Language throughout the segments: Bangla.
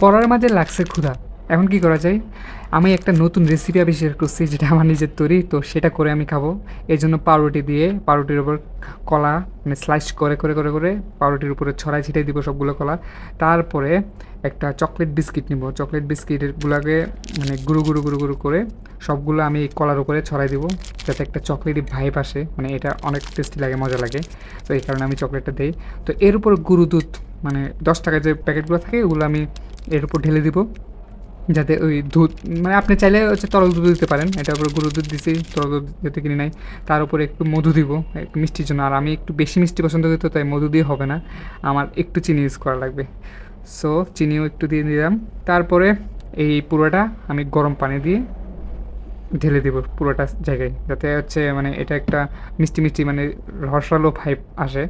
পড়ার মাঝে লাগছে ক্ষুধা। এখন কি করা যায়? আমি একটা নতুন রেসিপি আবিষ্কার করছি, যেটা আমার নিজের তৈরি, তো সেটা করে আমি খাব। এই জন্য পাউরুটি দিয়ে পাউরুটির উপর কলা মানে স্লাইস করে করে করে করে পাউরুটির উপরে ছড়াই ছিটাই দিব সবগুলো কলা। তারপরে একটা চকলেট বিস্কিট নিব। চকলেট বিস্কিটগুলোকে মানে গুঁড়ো গুঁড়ো গুঁড়ো গুঁড়ো করে সবগুলো আমি কলার উপরে ছড়াই দিব, যাতে একটা চকলেটই ভাইব আসে। মানে এটা অনেক টেস্টি লাগে, মজা লাগে। তো এই কারণে আমি চকলেটটা দিই। তো এর উপর গুরু দুধ মানে দশ টাকার যে প্যাকেটগুলো থাকে, ওগুলো আমি এর উপর ঢেলে দিব, যাতে ওই দুধ মানে আপনি চাইলে হচ্ছে তরল দুধ দিতে পারেন, এটার উপরে গুঁড়ো দুধ দিছি, তরল দুধ যাতে কিনে নাই, তার উপরে একটু মধু দিব, একটু মিষ্টির জন্য, আর আমি একটু বেশি মিষ্টি পছন্দ করি তো, তাই মধু দিয়ে হবে না, আমার একটু চিনি ইউজ করা লাগবে। সো চিনিও একটু দিয়ে দিলাম, তারপরে এই পুরোটা আমি গরম পানি দিয়ে ঢেলে দিব পুরোটা জায়গায়, যাতে হচ্ছে মানে এটা একটা মিষ্টি মিষ্টি মানে রসালো ভাইব আসে।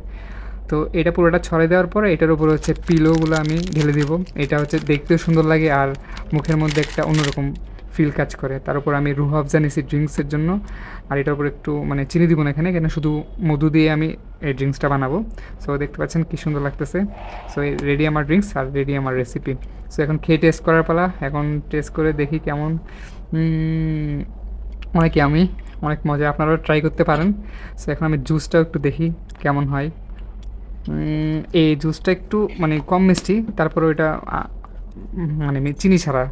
তো এটা পুরোটা ছড়াই দেওয়ার পরে এটার উপরে হচ্ছে পিলোগুলো আমি ঢেলে দিব। এটা হচ্ছে দেখতেও সুন্দর লাগে আর মুখের মধ্যে একটা অন্যরকম ফিল কাজ করে। তার উপর আমি রুহ আফজা নিছি ড্রিঙ্কসের জন্য আর এটার উপর একটু মানে চিনি দিব না এখানে, কেন শুধু মধু দিয়ে আমি এই ড্রিঙ্কসটা বানাবো। সো দেখতে পাচ্ছেন কী সুন্দর লাগতেছে। সো রেডি আমার ড্রিঙ্কস আর রেডি আমার রেসিপি সো এখন খেয়ে টেস্ট করার পালা। এখন টেস্ট করে দেখি কেমন অনেক আমি, অনেক মজা আপনারাও ট্রাই করতে পারেন। সো এখন আমি জুসটাও একটু দেখি কেমন হয়। এই জুসটা একটু মানে কম মিষ্টি, তারপর ওইটা মানে চিনি ছাড়া,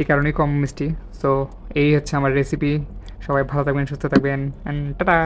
এই কারণেই কম মিষ্টি। সো এই হচ্ছে আমার রেসিপি সবাই ভালো থাকবেন, সুস্থ থাকবেন অ্যান্ড টাটা